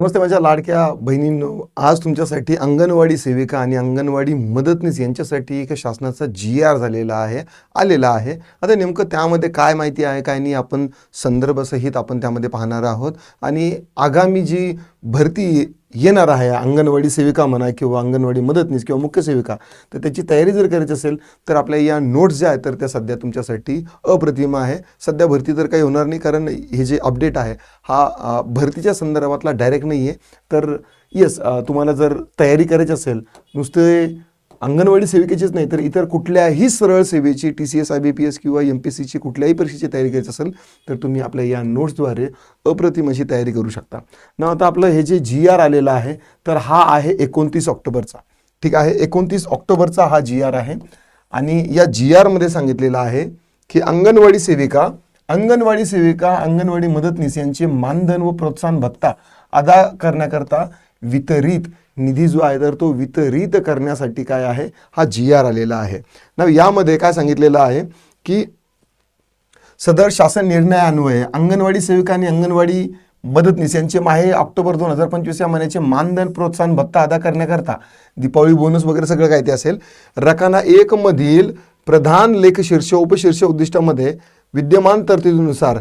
नमस्ते माझ्या लाडक्या बहिणींनो. आज तुमच्यासाठी अंगणवाडी सेविका आणि अंगणवाडी मदतनीस यांच्यासाठी एक शासनाचा जी आर झालेला आहे आलेला आहे. आता नेमकं त्यामध्ये काय माहिती आहे काय नाही आपण संदर्भसहित आपण त्यामध्ये पाहणार आहोत. आणि आगामी जी भरती येणार आहे अंगणवाडी सेविका म्हणा किंवा अंगणवाडी मदतनीस किंवा मुख्य सेविका तर त्याची तयारी जर करायची असेल तर आपल्या या नोट्स ज्या आहेत तर त्या सध्या तुमच्यासाठी अप्रतिम आहे. सध्या भरती तर काही होणार नाही कारण हे जे अपडेट आहे हा भरतीच्या संदर्भातला डायरेक्ट नाही आहे तर येस तुम्हाला जर तयारी करायची असेल नुसते अंगणवाडी सेविकेचीच नाही तर इतर कुठल्याही सरळ सेवेची T C S I B P S किंवा एम पी सीची कुठल्याही परीक्षेची तयारी करायची असेल तर तुम्ही आपल्या या नोट्सद्वारे अप्रतिम अशी तयारी करू शकता. ना आता आपलं हे जे जी आर आलेलं आहे तर हा आहे एकोणतीस ऑक्टोबरचा. ठीक आहे? एकोणतीस ऑक्टोबरचा हा जी आर आहे. आणि या जी आरमध्ये सांगितलेलं आहे की अंगणवाडी सेविका अंगणवाडी सेविका अंगणवाडी मदतनीस यांचे मानधन व प्रोत्साहन भत्ता अदा करण्याकरता वितरित निधी जो आहे तर तो वितरित करण्यासाठी काय आहे? हा जी आर आलेला आहे. ना यामध्ये काय सांगितलेलं आहे की सदर शासन निर्णयान्वये अंगणवाडी सेविका आणि अंगणवाडी मदतनीस यांचे माहे ऑक्टोबर दोन हजार पंचवीस या महिन्याचे मानधन प्रोत्साहन भत्ता अदा करण्याकरता दीपावली बोनस वगैरे सगळं काय ते असेल. रकाना एक मधील प्रधान लेख शीर्ष उपशीर्ष उद्दिष्टामध्ये विद्यमान तरतुदीनुसार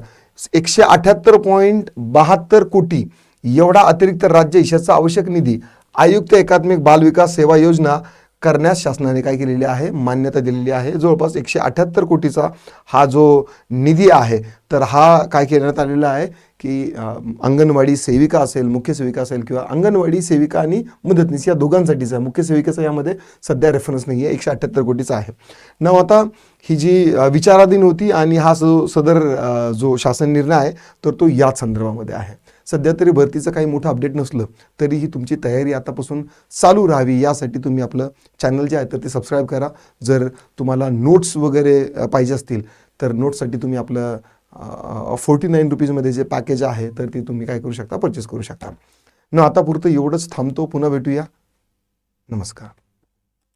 एकशे अठ्याहत्तर पॉईंट बहात्तर कोटी एवढा अतिरिक्त राज्य हिशाचा आवश्यक निधी आयुक्त एकात्मिक बालविकास सेवा योजना करण्यास शासनाने काय केलेली आहे? मान्यता दिलेली आहे. जवळपास एकशे अठ्याहत्तर कोटीचा हा जो निधी आहे तर हा काय करण्यात आलेला आहे की अंगणवाडी सेविका असेल मुख्य सेविका असेल किंवा अंगणवाडी सेविका आणि मदतनीस या दोघांसाठीचा आहे. मुख्य सेविकेचा यामध्ये सध्या रेफरन्स नाही आहे एकशे अठ्ठ्याहत्तर कोटीचा आहे. न आता ही जी विचाराधीन होती आणि हा जो सदर जो शासन निर्णय आहे तर तो याच संदर्भामध्ये आहे. सध्या तरी भरतीचं काही मोठं अपडेट नसलं तरीही तुमची तयारी आतापासून चालू राहावी यासाठी तुम्ही आपलं चॅनल जे आहे तर ते सबस्क्राईब करा. जर तुम्हाला नोट्स वगैरे पाहिजे असतील तर नोट्ससाठी तुम्ही आपलं फोर्टी नाईन रुपीजमध्ये जे पॅकेज आहे तर ते तुम्ही काय करू शकता? परचेस करू शकता. न आता पुरतं एवढंच थांबतो पुन्हा भेटूया. नमस्कार.